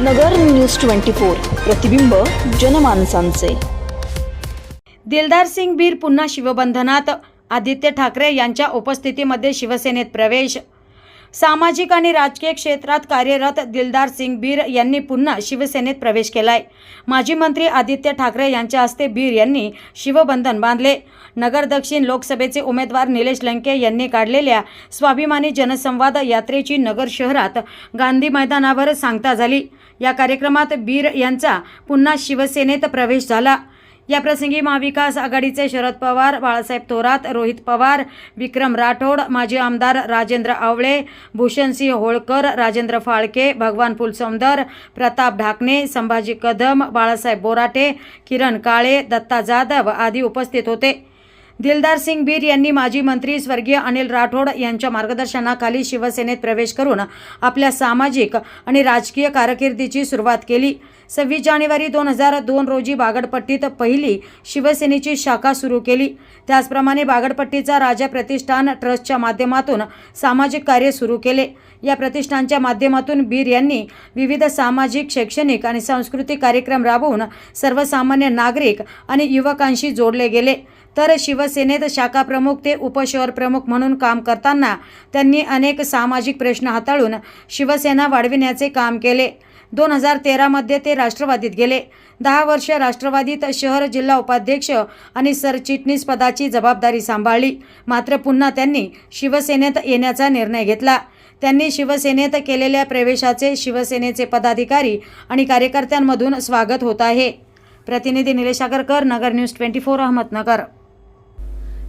नगर news twenty four प्रतिबिंब जनमानसांचे. दिलदार सिंग बीर पुन्हा शिवबंधनात आदित्य ठाकरे यांच्या उपस्थितीमध्ये शिवसेनेत प्रवेश. सामाजिक आणि राजकीय क्षेत्रात कार्यरत दिलदार सिंग बीर यांनी पुन्हा शिवसेनेत प्रवेश केलाय. माजी मंत्री आदित्य ठाकरे यांच्या हस्ते बीर यांनी शिवबंधन बांधले. नगर दक्षिण लोकसभेचे उमेदवार निलेश लंके यांनी काढलेल्या स्वाभिमानी जनसंवाद यात्रेची नगर शहरात गांधी मैदानावर सांगता झाली. या कार्यक्रमात बीर यांचा पुन्हा शिवसेनेत प्रवेश झाला. याप्रसंगी महाविकास आघाडीचे शरद पवार बाळासाहेब थोरात रोहित पवार विक्रम राठोड माजी आमदार राजेंद्र आवळे भूषणसिंह होळकर राजेंद्र फाळके भगवान फुलसौंदर प्रताप ढाकणे संभाजी कदम बाळासाहेब बोराटे किरण काळे दत्ता जाधव आदी उपस्थित होते. दिलदार सिंग बीर यांनी माजी मंत्री स्वर्गीय अनिल राठोड यांच्या मार्गदर्शनाखाली शिवसेनेत प्रवेश करून आपल्या सामाजिक आणि राजकीय कारकिर्दीची सुरुवात केली. सव्वीस जानेवारी दोन हजार दोन रोजी बागडपट्टीत पहिली शिवसेनेची शाखा सुरू केली. त्याचप्रमाणे बागडपट्टीचा राजा प्रतिष्ठान ट्रस्टच्या माध्यमातून सामाजिक कार्य सुरू केले. या प्रतिष्ठानच्या माध्यमातून बीर यांनी विविध सामाजिक शैक्षणिक आणि सांस्कृतिक कार्यक्रम राबवून सर्वसामान्य नागरिक आणि युवकांशी जोडले गेले. तर शिवसेनेत शाखा प्रमुख ते उपशहर प्रमुख म्हणून काम करताना त्यांनी अनेक सामाजिक प्रश्न हाताळून शिवसेना वाढविण्याचे काम केले. दोन हजार तेरामध्ये ते राष्ट्रवादीत गेले. दहा वर्ष राष्ट्रवादीत शहर जिल्हा उपाध्यक्ष आणि सरचिटणीस पदाची जबाबदारी सांभाळली. मात्र पुन्हा त्यांनी शिवसेनेत येण्याचा निर्णय घेतला. त्यांनी शिवसेनेत केलेल्या प्रवेशाचे शिवसेनेचे पदाधिकारी आणि कार्यकर्त्यांमधून स्वागत होत आहे. प्रतिनिधी Nilesh Agarkar Nagar news twenty four Ahmednagar.